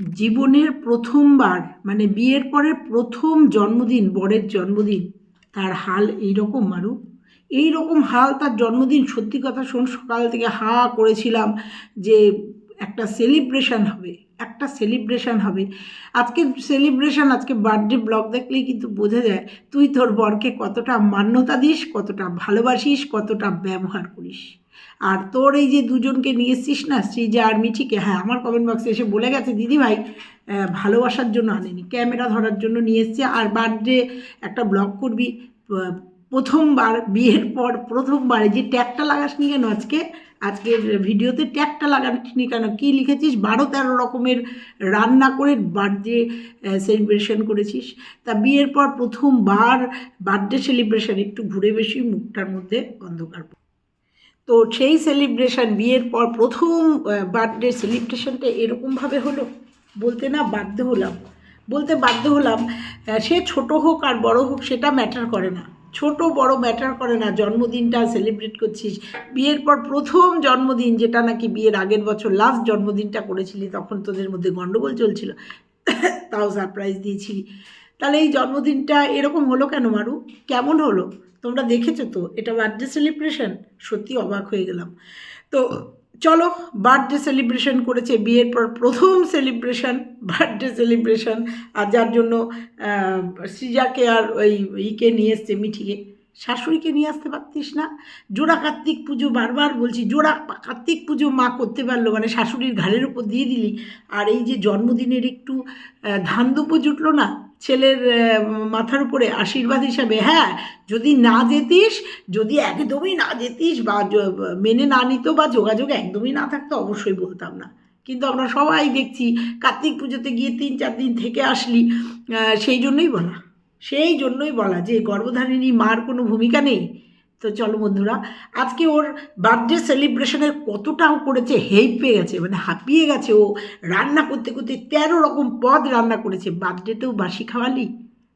জীবনের প্রথমবার মানে বিয়ের পরে প্রথম জন্মদিন, বরের জন্মদিন, তার হাল এইরকম মারু। এই রকম হাল তার জন্মদিন, সত্যি কথা শোন, সকাল থেকে হা করেছিলাম যে একটা সেলিব্রেশন হবে, একটা সেলিব্রেশন হবে। আজকে সেলিব্রেশন আজকে বার্থডে ব্লগ দেখলেই কিন্তু বোঝা যায়, তুই তোর বরকে কতটা মান্যতা দিস, কতটা ভালোবাসিস, কতটা ব্যবহার করিস। আর তোর এই যে দুজনকে নিয়ে এসছিস না শ্রীজা আর মিঠিকে হ্যাঁ আমার কমেন্ট বক্সে এসে বলে গেছে দিদি ভাই ভালোবাসার জন্য আনেনি ক্যামেরা ধরার জন্য নিয়ে এসছে, আর বার্থডে একটা ব্লগ করবি প্রথমবার, বিয়ের পর প্রথমবার যে ট্যাগটা লাগাসনি কেন আজকে? আজকের ভিডিওতে ট্যাগটা লাগাসনি কেন? কী লিখেছিস? বারো তেরো রকমের রান্না করে বার্থডে সেলিব্রেশন করেছিস। তা বিয়ের পর প্রথমবার বার্থডে সেলিব্রেশন একটু ঘুরে বেশি, মুখটার মধ্যে অন্ধকার তো সেই সেলিব্রেশন বিয়ের পর প্রথম বার্থডে সেলিব্রেশনটা এরকমভাবে হলো, বলতে না বাধ্য হলাম। বলতে বাধ্য হলাম সে ছোট হোক আর বড় হোক সেটা ম্যাটার করে না। ছোট বড় ম্যাটার করে না, জন্মদিনটা সেলিব্রেট করছিস। বিয়ের পর প্রথম জন্মদিন, যেটা নাকি বিয়ের আগের বছর লাস্ট জন্মদিনটা করেছিলি, তখন তোদের মধ্যে গণ্ডগোল চলছিল। তাও সারপ্রাইজ দিয়েছিলি। তাহলে এই জন্মদিনটা এরকম হলো কেন মারু? কেমন হলো? তোমরা দেখেছ তো এটা বার্থডে সেলিব্রেশন সত্যি অবাক হয়ে গেলাম। তো চলো বার্থডে সেলিব্রেশন করেছে বিয়ের পর প্রথম সেলিব্রেশন বার্থডে সেলিব্রেশন আর যার জন্য সৃজাকে আর ওই ইকে নিয়ে এসছে মিঠিকে। শাশুড়িকে নিয়ে আসতে পারতিস না। জোড়া কার্তিক পুজো বারবার বলছি জোড়া কার্তিক পুজো মা করতে পারল মানে শাশুড়ির ঘাড়ের উপর দিয়ে দিলি। আর এই যে জন্মদিনের একটু আহ, ধান দুপো জুটলো না ছেলের মাথার উপরে আশীর্বাদ হিসাবে হ্যাঁ যদি না যেতিস, যদি একদমই না যেতিস বা মেনে না নিত বা যোগাযোগ একদমই না থাকতো, অবশ্যই বলতাম না। কিন্তু আমরা সবাই দেখছি, কার্তিক পুজোতে গিয়ে তিন, চার দিন থেকে আসলি সেই জন্যই বলা। সেই জন্যই বলা যে গর্ভধারিণী মার কোনো ভূমিকা নেই। তো চলো বন্ধুরা, আজকে ওর বার্থডে সেলিব্রেশনের কতটা ও করেছে পেয়ে গেছে মানে হাঁপিয়ে গেছে ও। রান্না করতে করতে তেরো রকম পদ রান্না করেছে বার্থডেতেও বাসি খাওয়ালি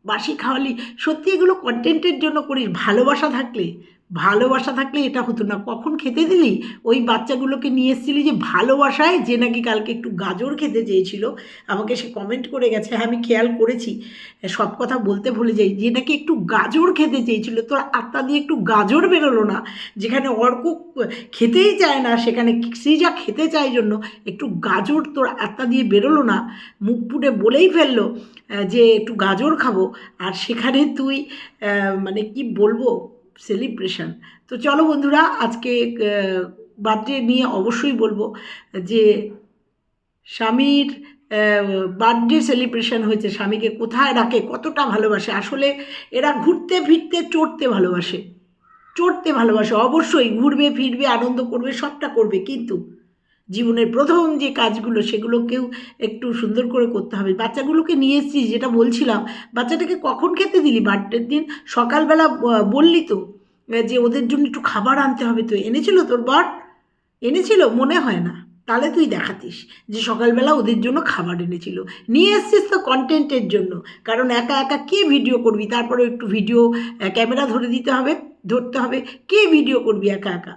বাসি খাওয়ালি। সত্যি এগুলো কন্টেন্টের জন্য করিস, ভালোবাসা থাকলে। ভালোবাসা থাকলে এটা হতো না। কখন খেতে দিলি? ওই বাচ্চাগুলোকে নিয়ে এসেছিলি যে ভালোবাসায়, যে নাকি কালকে একটু গাজর খেতে চেয়েছিল। আমাকে সে কমেন্ট করে গেছে হ্যাঁ আমি খেয়াল করেছি। সব কথা বলতে ভুলে যাই। যে নাকি একটু গাজর খেতে চেয়েছিল। তোর আত্মা দিয়ে একটু গাজর বেরোলো না। যেখানে অর্ক খেতেই চায় না, সেখানে সৃজা খেতে চায় জন্য একটু গাজর তোর আত্মা দিয়ে বেরোলো না। মুখ ফুটে বলেই ফেলল যে একটু গাজর খাব। আর সেখানে তুই মানে কি বলব? সেলিব্রেশন তো চলো বন্ধুরা, আজকে বার্থডে নিয়ে অবশ্যই বলব যে স্বামীর বার্থডে সেলিব্রেশন হয়েছে। স্বামীকে কোথায় রাখে, কতটা ভালোবাসে। আসলে এরা ঘুরতে, ফিরতে, চড়তে ভালোবাসে। চড়তে ভালোবাসে। অবশ্যই ঘুরবে, ফিরবে, আনন্দ করবে, সবটা করবে। কিন্তু জীবনের প্রথম যে কাজগুলো, সেগুলোকেও একটু সুন্দর করে করতে হবে। বাচ্চাগুলোকে নিয়ে এসেছিস, যেটা বলছিলাম, বাচ্চাটাকে কখন খেতে দিলি? বার্থডের দিন সকালবেলা বললি তো যে ওদের জন্য একটু খাবার আনতে হবে তো। এনেছিল তোর বর? এনেছিল? মনে হয় না। তাহলে তুই দেখাতিস যে সকালবেলা ওদের জন্য খাবার এনেছিল। নিয়ে এসছিস তো কন্টেন্টের জন্য। কারণ একা একা কে ভিডিও করবি? তারপরে একটু ভিডিও ক্যামেরা ধরে দিতে হবে, ধরতে হবে। কে ভিডিও করবি একা একা?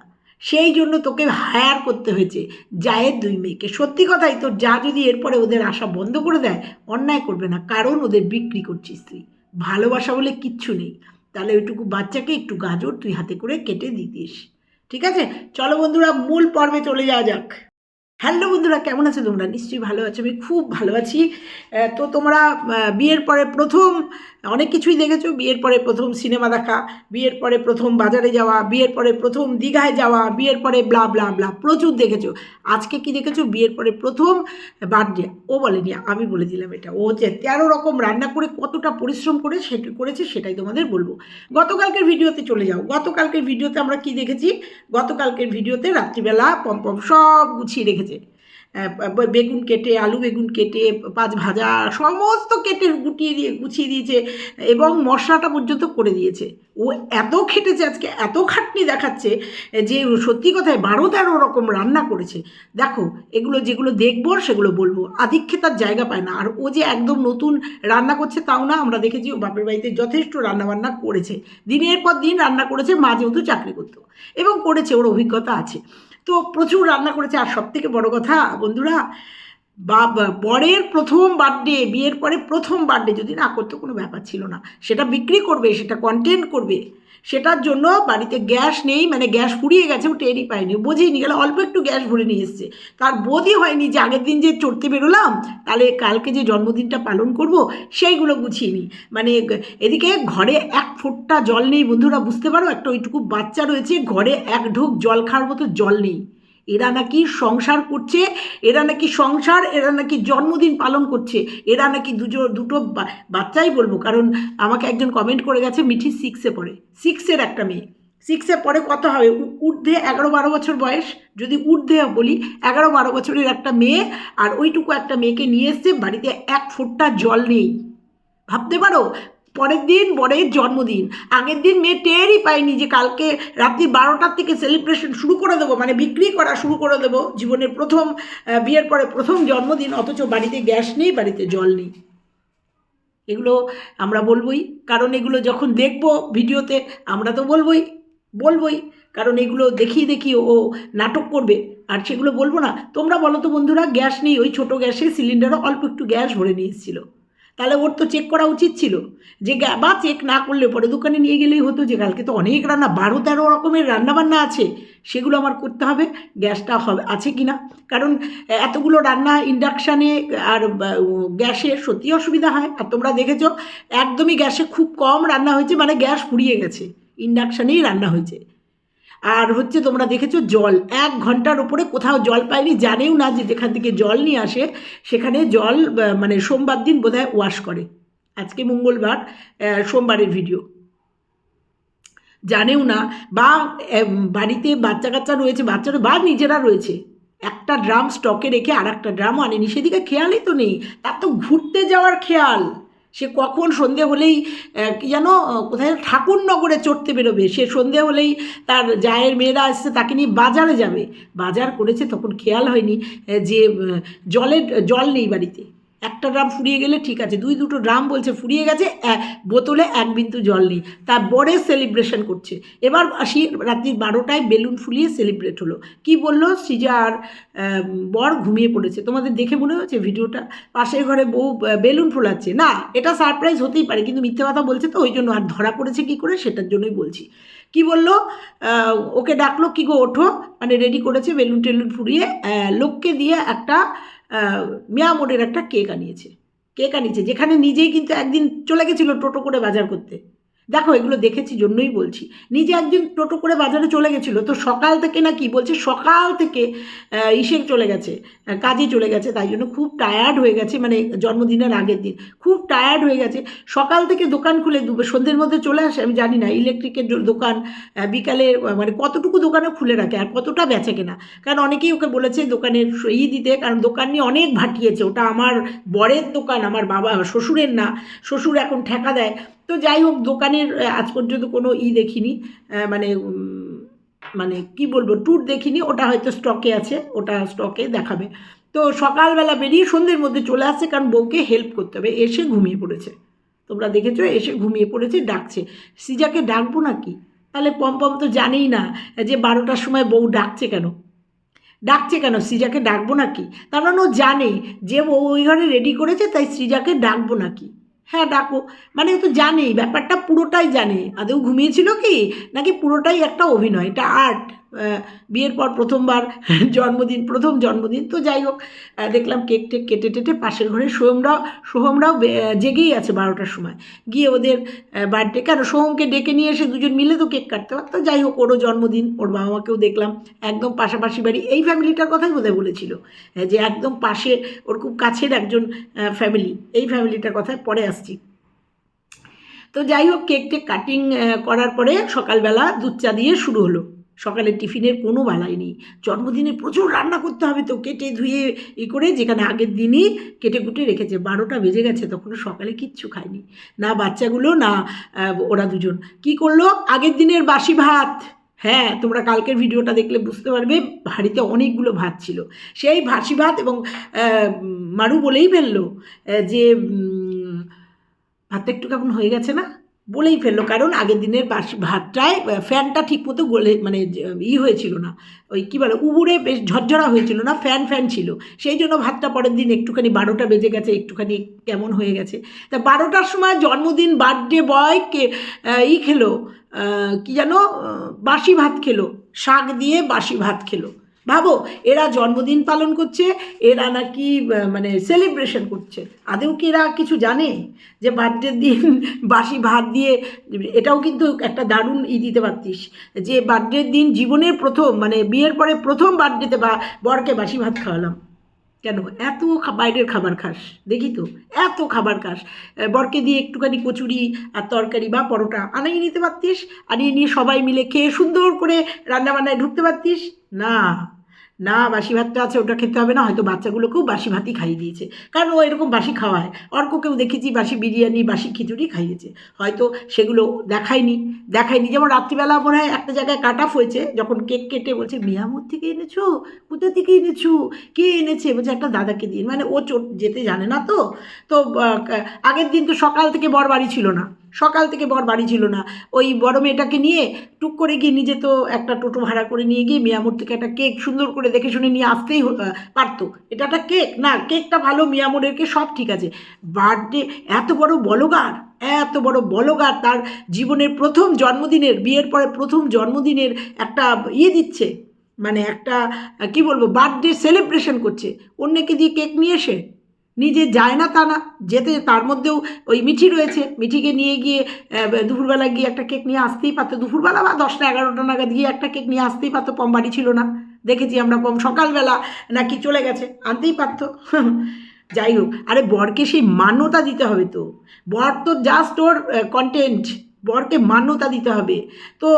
সেই জন্য তোকে হায়ার করতে হয়েছে জায়ের দুই মেয়েকে। সত্যি কথাই তোর যা যদি এরপরে ওদের আশা বন্ধ করে দেয়, অন্যায় করবে না, কারণ ওদের বিক্রি করছিস তুই। ভালোবাসা বলে কিচ্ছু নেই। তাহলে ওইটুকু বাচ্চাকে একটু গাজর তুই হাতে করে কেটে দিতিস ঠিক আছে? চলো বন্ধুরা, মূল পর্বে চলে যাওয়া যাক। হ্যালো বন্ধুরা, কেমন আছো তোমরা? নিশ্চয়ই ভালো আছো, আমি খুব ভালো আছি। তো তোমরা বিয়ের পরে প্রথম অনেক কিছুই দেখেছ। বিয়ের পরে প্রথম সিনেমা দেখা, বিয়ের পরে প্রথম বাজারে যাওয়া, বিয়ের পরে প্রথম দীঘায় যাওয়া, বিয়ের পরে ব্লা ব্লা ব্লা, প্রচুর দেখেছ। আজকে কি দেখেছ? বিয়ের পরে প্রথম বার্থডে। ও বলেনি, আমি বলে দিলাম এটা। ও হচ্ছে তেরো রকম রান্না করে কতটা পরিশ্রম করে সেটা করেছে সেটাই তোমাদের বলব। গতকালকের ভিডিওতে চলে যাও। গতকালকের ভিডিওতে আমরা কি দেখেছি? গতকালকের ভিডিওতে রাত্রিবেলা পম্পম সব গুছিয়ে রেখেছে। বেগুন কেটে, আলু বেগুন কেটে, পাঁচ ভাজা, সমস্ত কেটে গুটিয়ে দিয়ে, গুছিয়ে দিয়েছে এবং মশলাটা পর্যন্ত করে দিয়েছে। ও এত খেটেছে আজকে, এত খাটনি দেখাচ্ছে যে সত্যি কথায় বারো তেরো রকম রান্না করেছে। দেখো, এগুলো যেগুলো দেখব সেগুলো বলব। আধিক্ষে তার জায়গা পায় না। আর ও যে একদম নতুন রান্না করছে তাও না, আমরা দেখেছি ও বাপের বাড়িতে যথেষ্ট রান্নাবান্না করেছে। দিনের পর দিন রান্না করেছে মা যেহেতু চাকরি করতো এবং করেছে, ওর অভিজ্ঞতা আছে। তো প্রচুর রান্না করেছে। আর সব থেকে বড় কথা বন্ধুরা, বা বরের প্রথম বার্থডে বিয়ের পরে প্রথম বার্থডে যদি না করতো কোনো ব্যাপার ছিল না। সেটা বিক্রি করবে, সেটা কন্টেন্ট করবে। সেটার জন্য বাড়িতে গ্যাস নেই মানে গ্যাস ফুরিয়ে গেছে, ও টেরই পায়নি। বোঝেইনি গেলে, অল্প একটু গ্যাস ভরে নিয়ে এসছে। তার বোধই হয়নি যে আগের দিন যে চড়তে বেরোলাম, তাহলে কালকে যে জন্মদিনটা পালন করব, সেইগুলো গুছিয়ে নিই। মানে এদিকে ঘরে এক ফুটটা জল নেই, বন্ধুরা বুঝতে পারো? একটা ওইটুকু বাচ্চা রয়েছে, ঘরে এক ঢোক জল খাওয়ার মতো জল নেই। এরা নাকি সংসার করছে, এরা নাকি সংসার, এরা নাকি জন্মদিন পালন করছে, এরা নাকি দুটো দুটো বাচ্চাই বলব, কারণ আমাকে একজন কমেন্ট করে গেছে মিঠি সিক্সে পড়ে। সিক্সের একটা মেয়ে। সিক্সে পরে কত হবে ঊর্ধ্বে এগারো বারো বছর বয়স, যদি ঊর্ধ্বে বলি, এগারো বারো বছরের একটা মেয়ে, আর ওইটুকু একটা মেয়েকে নিয়ে এসছে, বাড়িতে এক ফুটটা জল নেই। ভাবতে পারো পরের দিন বরের জন্মদিন। আগের দিন মেয়ে টেরই পায়নি যে কালকে রাত্রি বারোটার থেকে সেলিব্রেশন শুরু করে দেবো মানে বিক্রি করা শুরু করে দেবো জীবনের প্রথম বিয়ের পরে প্রথম জন্মদিন, অথচ বাড়িতে গ্যাস নেই, বাড়িতে জল নেই। এগুলো আমরা বলবই, কারণ এগুলো যখন দেখব ভিডিওতে, আমরা তো বলবই বলবই, কারণ এগুলো দেখিয়ে দেখি ও নাটক করবে। আর সেগুলো বলব না। তোমরা বলো তো বন্ধুরা, গ্যাস নেই, ওই ছোটো গ্যাসে সিলিন্ডারও অল্প একটু গ্যাস ভরে নিয়ে এসেছিল। তাহলে ওর তো চেক করা উচিত ছিল। যে বা চেক না করলে পরে দোকানে নিয়ে গেলেই হতো যে কালকে তো অনেক রান্না, বারো তেরো রকমের রান্নাবান্না আছে, সেগুলো আমার করতে হবে, গ্যাসটা হবে, আছে কি না? কারণ এতগুলো রান্না ইন্ডাকশানে আর গ্যাসে সত্যি অসুবিধা হয়। আর তোমরা দেখেছ, একদমই গ্যাসে খুব কম রান্না হয়েছে মানে গ্যাস ফুরিয়ে গেছে। ইন্ডাকশানেই রান্না হয়েছে। আর হচ্ছে তোমরা দেখেছ জল। এক ঘণ্টার ওপরে কোথাও জল পায়নি জানেও না যে যেখান থেকে জল নিয়ে আসে, সেখানে জল মানে সোমবার দিন বোধহয় ওয়াশ করে। আজকে মঙ্গলবার সোমবারের ভিডিও জানেও না, বা বাড়িতে বাচ্চা কাচ্চা রয়েছে, বাচ্চারা, বা নিজেরা রয়েছে। একটা ড্রাম স্টকে রেখে আর একটা ড্রামও আনেনি। সেদিকে খেয়ালই তো নেই। তার তো ঘুরতে যাওয়ার খেয়াল। সে কখন সন্ধে হলেই যেন কোথায় কোথায় ঠাকুরনগরে চড়তে বেরোবে। সে সন্ধে হলেই তার জায়ের মেয়েরা আসছে, তাকে নিয়ে বাজারে যাবে। বাজার করেছে, তখন খেয়াল হয়নি যে জলের, জল নেই বাড়িতে। একটা ড্রাম ফুরিয়ে গেলে ঠিক আছে, দুই দুটো ড্রাম বলছে ফুরিয়ে গেছে বোতলে এক বিন্দু জল নেই। তার বরে সেলিব্রেশন করছে। এবার আসি রাত্রি বারোটায় বেলুন ফুলিয়ে সেলিব্রেট হলো। কি বলল? সৃজা আর বর ঘুমিয়ে পড়েছে। তোমাদের দেখে মনে হচ্ছে ভিডিওটা? পাশের ঘরে বউ বেলুন ফোলাচ্ছে। না, এটা সারপ্রাইজ হতেই পারে, কিন্তু মিথ্যে কথা বলছে তো, ওই জন্য আর ধরা পড়েছে কি করে? সেটার জন্যই বলছি। কি বলল? ওকে ডাকলো, কি গো, ওঠো। মানে রেডি করেছে বেলুন টেলুন ফুরিয়ে লোককে দিয়ে একটা মিয়ামোড়ের একটা কেক আনিয়েছে। কেক আনিয়েছে, যেখানে নিজেই কিন্তু একদিন চলে গেছিল টোটো করে বাজার করতে। দেখো, এগুলো দেখেছি, জন্যই বলছি। নিজে একদিন টোটো করে বাজারে চলে গেছিল, তো সকাল থেকে না কি বলছে, সকাল থেকে ইসে চলে গেছে কাজে চলে গেছে, তাই জন্য খুব টায়ার্ড হয়ে গেছে মানে জন্মদিনের আগের দিন, খুব টায়ার্ড হয়ে গেছে। সকাল থেকে দোকান খুলে সন্ধ্যের মধ্যে চলে আসে, আমি জানি না ইলেকট্রিকের দোকান বিকালে মানে কতটুকু দোকানে খুলে রাখে, আর কতটা বেচে কেনা। কারণ অনেকেই ওকে বলেছে দোকানের ই দিতে, কারণ দোকান নিয়ে অনেক ভাটিয়েছে, ওটা আমার বরের দোকান, আমার বাবা, শ্বশুরের না, শ্বশুর এখন ঠেকা দেয় তো যাই হোক, দোকানের আজ পর্যন্ত কোনো ই দেখিনি মানে মানে কি বলব ট্যুর দেখিনি, ওটা হয়তো স্টকে আছে, ওটা স্টকে দেখাবে। তো সকালবেলা বেরিয়ে সন্ধ্যের মধ্যে চলে আসছে, কারণ বউকে হেল্প করতে হবে, এসে ঘুমিয়ে পড়েছে। তোমরা দেখেছ, এসে ঘুমিয়ে পড়েছে, ডাকছে। সিজাকে ডাকবো নাকি? তাহলে পম্পম তো জানেই না, যে বারোটার সময় বউ ডাকছে কেন? ডাকছে কেন? সৃজাকে ডাকবো নাকি? তার মানে ও জানে, যে ও ওই ঘরে রেডি করেছে, তাই সৃজাকে ডাকবো নাকি? হ্যাঁ ডাকো। মানে ও তো জানেই ব্যাপারটা পুরোটাই জানে। আদৌ ঘুমিয়েছিল কি? নাকি পুরোটাই একটা অভিনয়? এটা আর্ট। বিয়ের পর প্রথমবার জন্মদিন, প্রথম জন্মদিন। তো যাই হোক দেখলাম কেক টেক কেটে টেটে পাশের ঘরে সোহমরাও সোহমরাও জেগেই আছে বারোটার সময়। গিয়ে ওদের বার্থডে কেন সোহমকে ডেকে নিয়ে এসে দুজন মিলে তো কেক কাটতে পারতো? যাই হোক, ওরও জন্মদিন, ওর বাবা মাকেও দেখলাম, একদম পাশাপাশি বাড়ি। এই ফ্যামিলিটার কথাই বোধহয় বলেছিল যে একদম পাশে, ওর খুব কাছের একজন ফ্যামিলি এই ফ্যামিলিটার কথায় পরে আসছি। তো যাই হোক, কেক টেক কাটিং করার পরে সকালবেলা দুধ চা দিয়ে শুরু হলো। সকালে টিফিনের কোনো বালাই নেই। জন্মদিনে প্রচুর রান্না করতে হবে তো, কেটে ধুয়ে ই করে যেখানে আগের দিনই কেটে কুটে রেখেছে। বারোটা বেজে গেছে, তখনও সকালে কিচ্ছু খায়নি। না বাচ্চাগুলো, না ওরা দুজন। কি করল? আগের দিনের বাসি ভাত। হ্যাঁ তোমরা কালকের ভিডিওটা দেখলে বুঝতে পারবে হাঁড়িতে অনেকগুলো ভাত ছিল। সেই ভাসি ভাত এবং মারু বলেই ফেলল যে ভাতটা একটু কেমন হয়ে গেছে না? বলেই ফেলল। কারণ আগের দিনের বাসি, ভাতটায় ফ্যানটা ঠিকমতো গলে মানে ই হয়েছিল না। ওই কী বলে, উবুরে বেশ ঝরঝরা হয়েছিল না, ফ্যান ফ্যান ছিল। সেই জন্য ভাতটা পরের দিন একটুখানি বারোটা বেজে গেছে, একটুখানি কেমন হয়ে গেছে। তা বারোটার সময় জন্মদিন, বার্থডে বয় কে ই খেলো কি যেন বাসি ভাত খেলো, শাক দিয়ে বাসি ভাত খেলো। ভাবো, এরা জন্মদিন পালন করছে, এরা নাকি মানে সেলিব্রেশন করছে। আদেও কি এরা কিছু জানে যে বার্থডের দিন বাসি ভাত দিয়ে, এটাও কিন্তু একটা দারুণ ই দিতে পারতিস। যে বার্থডের দিন জীবনের প্রথম মানে বিয়ের পরে প্রথম বার্থডেতে বা, বরকে বাসি ভাত খাওয়ালাম। কেন? এত বাইরের খাবার খাস, দেখি তো, এত খাবার খাস। বরকে দিয়ে একটুখানি কচুরি আর তরকারি বা পরোটা আনিয়ে নিতে পারতিস, আনিয়ে নিয়ে সবাই মিলে খেয়ে সুন্দর করে রান্নাবান্নায় ঢুকতে পারতিস। না না, বাসি ভাতটা আছে, ওটা খেতে হবে না, হয়তো বাচ্চাগুলোকেও বাসি ভাতই খাইয়ে দিয়েছে। কারণ ও এরকম বাসি খাওয়ায়। অর্ককেও দেখেছি বাসি বিরিয়ানি, বাসি খিচুড়ি খাইয়েছে। হয়তো সেগুলো দেখায়নি দেখায়নি। যেমন রাত্রিবেলা মনে হয় একটা জায়গায় কাট অফ হয়েছে, যখন কেক কেটে বলছে মিয়ামুর থেকে এনেছো? কোথা থেকে এনেছো? কে এনেছে? বলছে, একটা দাদাকে দিয়ে। মানে ও চোট যেতে জানে না তো। তো আগের দিন তো সকাল থেকে বর বাড়ি ছিল না। সকাল থেকে বর বাড়ি ছিল না। ওই বড় মেয়েটাকে নিয়ে টুক করে গিয়ে নিজে তো একটা টোটো ভাড়া করে নিয়ে গিয়ে মিয়ামোর থেকে একটা কেক সুন্দর করে দেখে শুনে নিয়ে আসতেই পারতো। এটা একটা কেক না, কেকটা ভালো মিয়ামোরের কে সব ঠিক আছে। বার্থডে, এত বড় বলগার, এত বড় বলগার তার জীবনের প্রথম জন্মদিনের, বিয়ের পরে প্রথম জন্মদিনের একটা ইয়ে দিচ্ছে। মানে একটা, কি বলব, বার্থডে সেলিব্রেশন করছে। অন্যকে দিয়ে কেক নিয়ে এসে নিজে যায় না তা না, যেতে তার মধ্যেও ওই মিঠি রয়েছে। মিঠিকে নিয়ে গিয়ে দুপুরবেলা গিয়ে একটা কেক নিয়ে আসতেই পারতো। দুপুরবেলা বা দশটা, এগারোটা নাগাদ গিয়ে একটা কেক নিয়ে আসতেই পারতো পম বাড়ি ছিল না। দেখেছি আমরা পম সকালবেলা নাকি চলে গেছে, আনতেই পারতো। যাই হোক, আরে বরকে সেই মান্যতা দিতে হবে তো। বর তো জাস্ট ওর কন্টেন্ট বরকে মান্যতা দিতে হবে। তো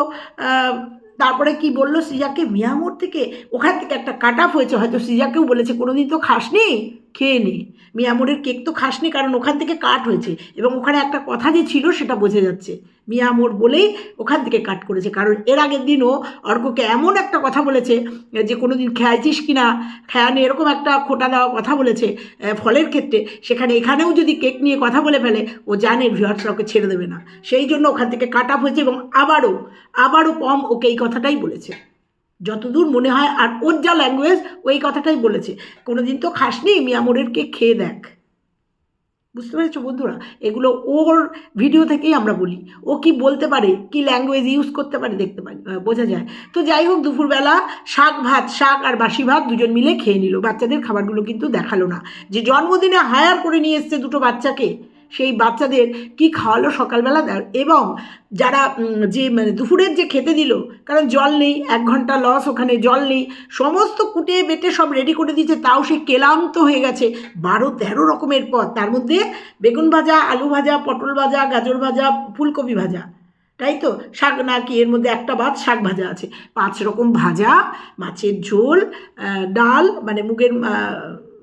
তারপরে কি বলল, সৃজাকে, মিয়ামোর থেকে? ওখান থেকে একটা কাট অফ হয়েছে, হয়তো সৃজাকেও বলেছে, কোনোদিন তো খাসনি? খেয়ে নে। মিয়ামোরের কেক তো খাসনি কারণ ওখান থেকে কাট হয়েছে এবং ওখানে একটা কথা যে ছিল সেটা বোঝা যাচ্ছে। মিয়ামোর বলেই ওখান থেকে কাট করেছে। কারণ এর আগের দিনও অর্ককে এমন একটা কথা বলেছে, যে কোনো দিন খেয়াইছিস কি না খেয়ানে এরকম একটা খোটা দেওয়া কথা বলেছে ফলের ক্ষেত্রে। সেখানে এখানেও যদি কেক নিয়ে কথা বলে ফেলে, ও জানে ভিউয়ার্সরা ছেড়ে দেবে না। সেই জন্য ওখান থেকে কাট আপ হয়েছে এবং আবারও আবারও পম ওকে এই কথাটাই বলেছে। যতদূর মনে হয়, আর ওর যা ল্যাঙ্গুয়েজ ওই কথাটাই বলেছে। কোনোদিন তো খাসনি মিয়ামোরের কেক খেয়ে দেখ। বুঝতে পেরেছ বন্ধুরা? এগুলো ওর ভিডিও থেকেই আমরা বলি। ও কি বলতে পারে, কি ল্যাঙ্গুয়েজ ইউজ করতে পারে দেখতে পারি বোঝা যায়। তো যাই হোক, দুপুরবেলা শাক ভাত, শাক আর বাসি ভাত দুজন মিলে খেয়ে নিল। বাচ্চাদের খাবারগুলো কিন্তু দেখাল না। যে জন্মদিনে হায়ার করে নিয়ে এসছে দুটো বাচ্চাকে সেই বাচ্চাদের কি খাওয়ালো সকালবেলা? এবং যারা যে মানে দুপুরের যে খেতে দিল, কারণ জল নেই, এক ঘণ্টা লস ওখানে, জল নেই, সমস্ত কুটে বেটে সব রেডি করে দিয়েছে, তাও সে কেলান্ত হয়ে গেছে। বারো তেরো রকমের পদ, তার মধ্যে বেগুন ভাজা, আলু ভাজা, পটল ভাজা, গাজর ভাজা, ফুলকপি ভাজা, তাই তো? শাক নাকি এর মধ্যে একটা ভাত, শাক ভাজা আছে। পাঁচ রকম ভাজা, মাছের ঝোল ডাল মানে মুগের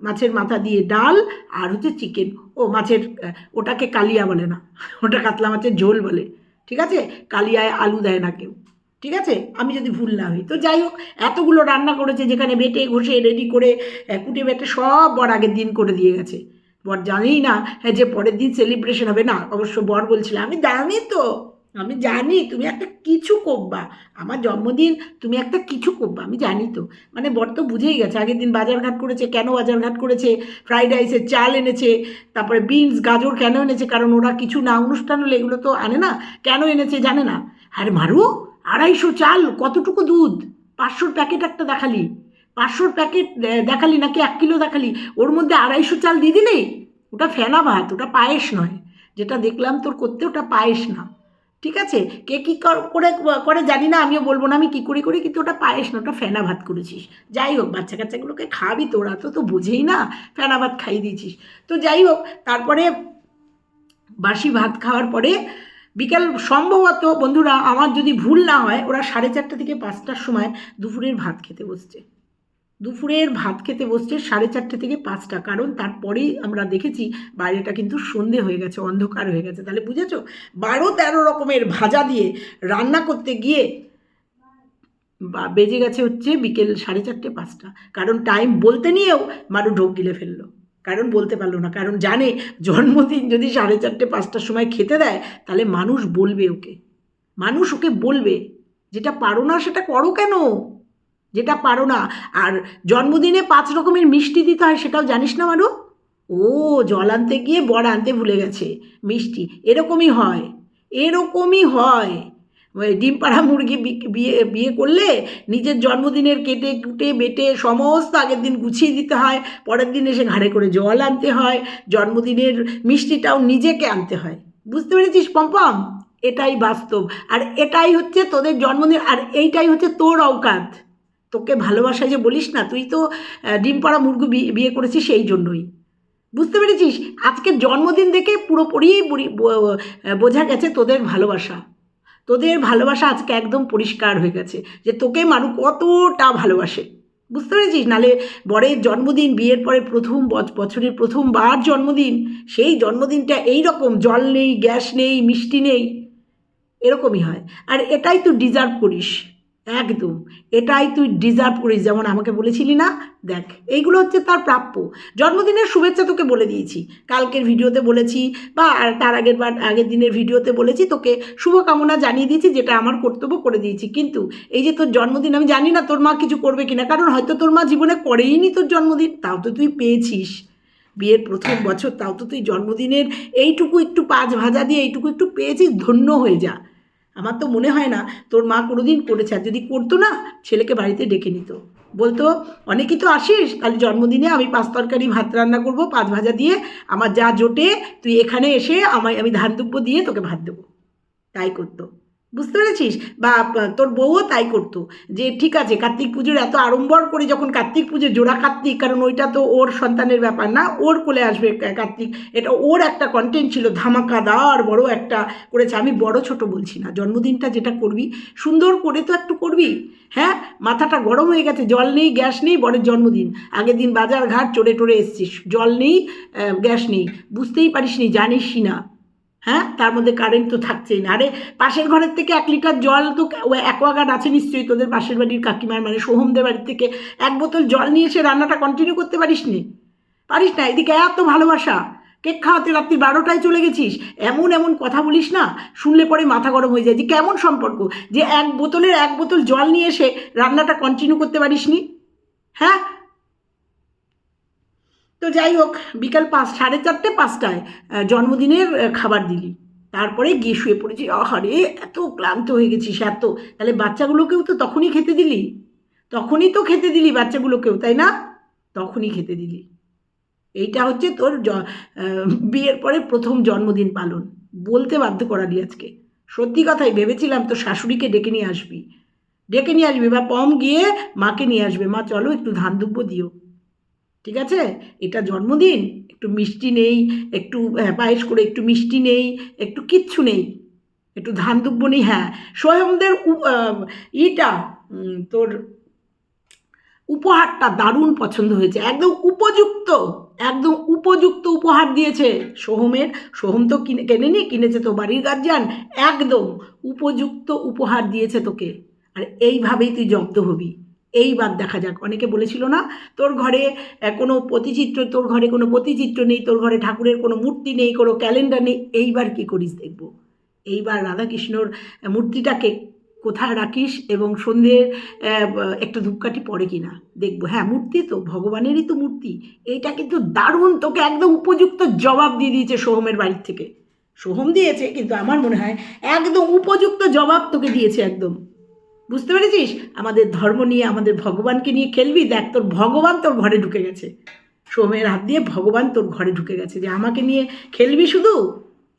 মাছের মাথা দিয়ে ডাল আর হচ্ছে চিকেন ও মাছের ওটাকে কালিয়া বলে না ওটা কাতলা মাছের ঝোল বলে। ঠিক আছে? কালিয়ায় আলু দেয় না কেউ। ঠিক আছে? আমি যদি ভুল না হই। তো যাই হোক এতগুলো রান্না করেছে যেখানে বেটে ঘষে রেডি করে কুটে বেটে সব বর আগের দিন করে দিয়ে গেছে। বর জানেই না হ্যাঁ, যে পরের দিন সেলিব্রেশন হবে না। অবশ্য বর বলছিল আমি জানি তো। আমি জানি তুমি একটা কিছু করবা। আমার জন্মদিন তুমি একটা কিছু করবা, আমি জানি তো। মানে বর তো বুঝেই গেছে, আগের দিন বাজারঘাট করেছে, কেন বাজারঘাট করেছে? ফ্রাইড রাইসের চাল এনেছে, তারপরে বিনস, গাজর কেন এনেছে? কারণ ওরা কিছু না অনুষ্ঠান হলে এগুলো তো আনে না। কেন এনেছে জানে না? আরে মারু, আড়াইশো চাল, কতটুকু দুধ? পাঁচশোর প্যাকেট একটা দেখালি। পাঁচশোর প্যাকেট দেখালি নাকি এক কিলো দেখালি? ওর মধ্যে আড়াইশো চাল দিয়ে দিলে? ওটা ফেনা ভাত, ওটা পায়েস নয়। যেটা দেখলাম তোর করতে ওটা পায়েস না। ঠিক আছে? কে কী কর- করে জানি না, আমিও বলব না, আমি কী করে, করি, কিন্তু ওটা পায়েস না, ওটা ফেনা ভাত করেছিস। যাই হোক, বাচ্চা কাচ্চাগুলোকে খাবি তোরা, তো তো বুঝেই না, ফেনা ভাত খাইয়ে দিয়েছিস। তো যাই হোক, তারপরে বাসি ভাত খাওয়ার পরে বিকাল, সম্ভবত বন্ধুরা, আমার যদি ভুল না হয়, ওরা সাড়ে চারটে থেকে পাঁচটার সময় দুপুরের ভাত খেতে বসছে। দুপুরের ভাত খেতে বসছে সাড়ে চারটে থেকে পাঁচটা, কারণ তারপরেই আমরা দেখেছি বাইরেটা কিন্তু সন্ধে হয়ে গেছে, অন্ধকার হয়ে গেছে। তাহলে বুঝেছ? বারো তেরো রকমের ভাজা দিয়ে রান্না করতে গিয়ে বা বেজে গেছে হচ্ছে বিকেল সাড়ে চারটে, পাঁচটা। কারণ টাইম বলতে নিয়েও মারু ঢোক গিলে ফেলল। কারণ বলতে পারল না। কারণ জানে জন্মদিন যদি সাড়ে চারটে, পাঁচটার সময় খেতে দেয়, তাহলে মানুষ বলবে ওকে। মানুষ ওকে বলবে, যেটা পারো না সেটা করো কেন? যেটা পারো না। আর জন্মদিনে পাঁচ রকমের মিষ্টি দিতে হয়, সেটাও জানিস না মানু ও, জল আনতে গিয়ে বড় আনতে ভুলে গেছে। মিষ্টি, এরকমই হয় এরকমই হয়। ডিম পাড়া মুরগি বিয়ে বিয়ে করলে নিজের জন্মদিনের কেটে কুটে বেটে সমস্ত আগের দিন গুছিয়ে দিতে হয়, পরের দিন এসে ঘাড়ে করে জল আনতে হয়, জন্মদিনের মিষ্টিটাও নিজেকে আনতে হয়। বুঝতে পেরেছিস, পম্পম? এটাই বাস্তব। আর এটাই হচ্ছে তোদের জন্মদিন, আর এইটাই হচ্ছে তোর অওকাত তোকে ভালোবাসা যে বলিস না, তুই তো ডিম পাড়া মুরগু বিয়ে করেছিস সেই জন্যই। বুঝতে পেরেছিস? আজকে জন্মদিন দেখে পুরোপুরি বোঝা গেছে তোদের ভালোবাসা। তোদের ভালোবাসা আজকে একদম পরিষ্কার হয়ে গেছে, যে তোকে মানুষ কতটা ভালোবাসে। বুঝতে পেরেছিস? নালে বরের জন্মদিন, বিয়ের পরে প্রথম বছ- বছরের প্রথমবার জন্মদিন, সেই জন্মদিনটা এই রকম জল নেই, গ্যাস নেই, মিষ্টি নেই, এরকমই হয়। আর এটাই তুই ডিজার্ভ করিস। একদম। এটাই তুই ডিজার্ভ করিস, যেমন আমাকে বলেছিলি না? দেখ, এইগুলো হচ্ছে তার প্রাপ্য। জন্মদিনের শুভেচ্ছা তোকে বলে দিয়েছি। কালকের ভিডিওতে বলেছি বা তার আগের বার, আগের দিনের ভিডিওতে বলেছি, তোকে শুভকামনা জানিয়ে দিয়েছি, যেটা আমার কর্তব্য করে দিয়েছি। কিন্তু এই যে তোর জন্মদিন, আমি জানি না তোর মা কিছু করবে কিনা, কারণ হয়তো তোর মা জীবনে করেই নি তোর জন্মদিন, তাও তো তুই পেয়েছিস। বিয়ের প্রথম বছর তাও তো তুই জন্মদিনের এইটুকু একটু পাঁচ ভাজা দিয়ে এইটুকু একটু পেয়েছিস, ধন্য হয়ে যা। আমার তো মনে হয় না তোর মা কোনোদিন করেছে। আর যদি করতো না, ছেলেকে বাড়িতে ডেকে নিত। বলতো, অনেকেই তো আসিস তাহলে জন্মদিনে আমি পাঁচ তরকারি, ভাত রান্না করব, পাঁচ ভাজা দিয়ে আমার যা জোটে, তুই এখানে এসে আমায়, আমি ধান দিয়ে তোকে ভাত দেবো। তাই করতো। বুঝতে পেরেছিস? বা তোর বউও তাই করতো, যে ঠিক আছে, কার্তিক পুজোর এত আড়ম্বর করে যখন কার্তিক পুজো, জোড়া কার্তিক, কারণ ওইটা তো ওর সন্তানের ব্যাপার না, ওর কোলে আসবে কার্তিক। এটা ওর একটা কন্টেন্ট ছিল ধামাকা ধামাকাদার বড় একটা করেছে। আমি বড় ছোট বলছি না, জন্মদিনটা যেটা করবি, সুন্দর করে তো একটু করবি হ্যাঁ? মাথাটা গরম হয়ে গেছে, জল নেই, গ্যাস নেই বড়ের জন্মদিন। আগের দিন বাজার ঘাট চড়ে টড়ে এসছিস, জল নেই গ্যাস নেই। বুঝতেই পারিস নি জানিসই না। হ্যাঁ? তার মধ্যে কারেন্ট তো থাকছেই না। আরে, পাশের ঘরের থেকে এক লিটার জল তো অ্যাকোয়াগার্ড আছে নিশ্চয়ই তোদের পাশের বাড়ির কাকিমার মানে সোহমদের বাড়ির থেকে। এক বোতল জল নিয়ে এসে রান্নাটা কন্টিনিউ করতে পারিস নি? পারিস না? এদিকে এত ভালোবাসা। কেক খাওয়াতে রাত্রি বারোটায় চলে গেছিস? এমন এমন কথা বলিস না? শুনলে পরে মাথা গরম হয়ে যায়। যে কেমন সম্পর্ক? যে এক বোতলের এক বোতল জল নিয়ে এসে রান্নাটা কন্টিনিউ করতে পারিস নি? হ্যাঁ? তো যাই হোক, বিকাল পাঁচ, সাড়ে চারটে পাঁচটায় জন্মদিনের খাবার দিলি। তারপরে গিয়ে শুয়ে পড়েছি। আহারে, এত ক্লান্ত হয়ে গেছিস, এত। তাহলে বাচ্চাগুলোকেও তো তখনই খেতে দিলি? তখনই তো খেতে দিলি বাচ্চাগুলোকেও, তাই না? তখনই খেতে দিলি। এইটা হচ্ছে তোর বিয়ের পরে প্রথম জন্মদিন পালন। বলতে বাধ্য করালি আজকে। সত্যি কথাই, ভেবেছিলাম তো শাশুড়িকে ডেকে নিয়ে আসবি। ডেকে নিয়ে আসবি বা পম গিয়ে মাকে নিয়ে আসবে। মা, চলো একটু ধান দিও। ঠিক আছে? এটা জন্মদিন একটু মিষ্টি নেই একটু আহ, পায়েস করে একটু মিষ্টি নেই একটু কিচ্ছু নেই একটু ধান দুব্য নেই হ্যাঁ। স্বয়ংদের ইটা তোর উপহারটা দারুণ পছন্দ হয়েছে একদম উপযুক্ত একদম উপযুক্ত উপহার দিয়েছে সোহমের। সোহম তো কিনে কেনেনি কিনেছে তো বাড়ির গার্জিয়ান একদম উপযুক্ত উপহার দিয়েছে তোকে। আর এইভাবেই তুই জব্দ হবি। এইবার দেখা যাক। অনেকে বলেছিল না, তোর ঘরে কোনো প্রতিচিত্র, তোর ঘরে কোনো প্রতিচিত্র নেই, তোর ঘরে ঠাকুরের কোনো মূর্তি নেই, কোনো ক্যালেন্ডার নেই, এইবার কি করিস দেখব। এইবার রাধাকৃষ্ণর মূর্তিটাকে কোথায় রাখিস এবং সন্ধ্যের একটা ধূপকাঠি পড়ে কি না দেখব। হ্যাঁ মূর্তি তো, ভগবানেরই তো মূর্তি। এইটা কিন্তু দারুণ, তোকে একদম উপযুক্ত জবাব দিয়ে দিয়েছে সোহমের বাড়ির থেকে। সোহম দিয়েছে, কিন্তু আমার মনে হয় একদম উপযুক্ত জবাব তোকে দিয়েছে একদম। বুঝতে পেরেছিস? আমাদের ধর্ম নিয়ে, আমাদের ভগবানকে নিয়ে খেলবি, দেখ তোর ভগবান তোর ঘরে ঢুকে গেছে। সোমের হাত দিয়ে ভগবান তোর ঘরে ঢুকে গেছে যে আমাকে নিয়ে খেলবি শুধু?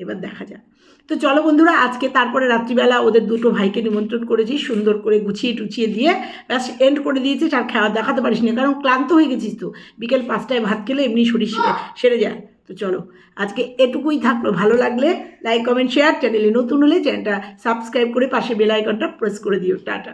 এবার দেখা যাক। তো চলো বন্ধুরা, আজকে তারপরে রাত্রিবেলা ওদের দুটো ভাইকে নিমন্ত্রণ করেছি, সুন্দর করে গুছিয়ে টুচিয়ে দিয়ে ব্যাস এন্ড করে দিয়েছিস আর খাওয়া দেখাতে পারিস না, কারণ ক্লান্ত হয়ে গেছিস তো। বিকেল পাঁচটায় ভাত খেলে এমনি শরীর সেরে যায়। তো চলো, আজকে এটুকুই থাকল। ভালো লাগলে লাইক কমেন্ট শেয়ার চ্যানেলে নতুন হলে চ্যানেলটা সাবস্ক্রাইব করে পাশে বেল আইকনটা প্রেস করে দিও। টাটা।